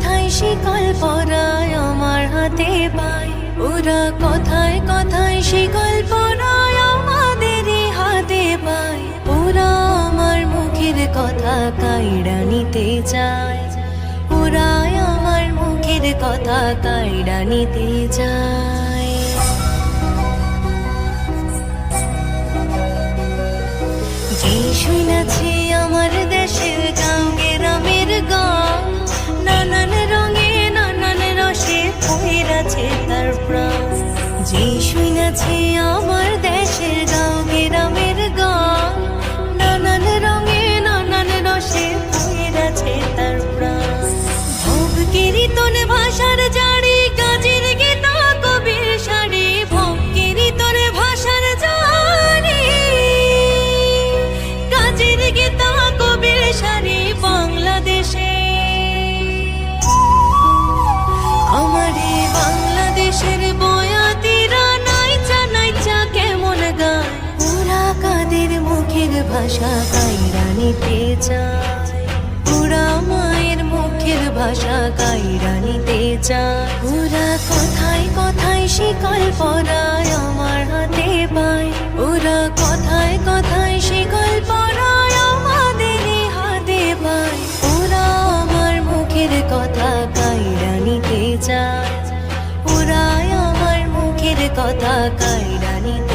কথায় শিকল পরায় আমার হাতে পায় ওরা কথায় কথায় শিকল পরায় আমাদেরই হাতে পায় ওরা আমার মুখের কথা কাইড়া নিতে চায়। ওরা আমার মুখের কথা কাইড়া নিতে চায়। যে শুনেছি আমার দেশের গান পইরাছে তার প্রাণ। যে শুনেছি আমার দেশের গান গ্রামের গান, নানান রঙে নানান রসে পইরাছে তার প্রাণ। ভোগ কীর্তন ভাষার জারি ভাষা কাইরা নিতে চায়। ওরা মায়ের মুখের ভাষা কাইরা নিতে চায়। ওরা কথায় কথায় শিকল পরায় আমার হাতে পায়। ওরা কথায় কথায় শিকল পরায় আমাদের হাতে পায়। ওরা আমার মুখের কথা কাইরা নিতে চায়। ওরা আমার মুখের কথা কাইরা নিতে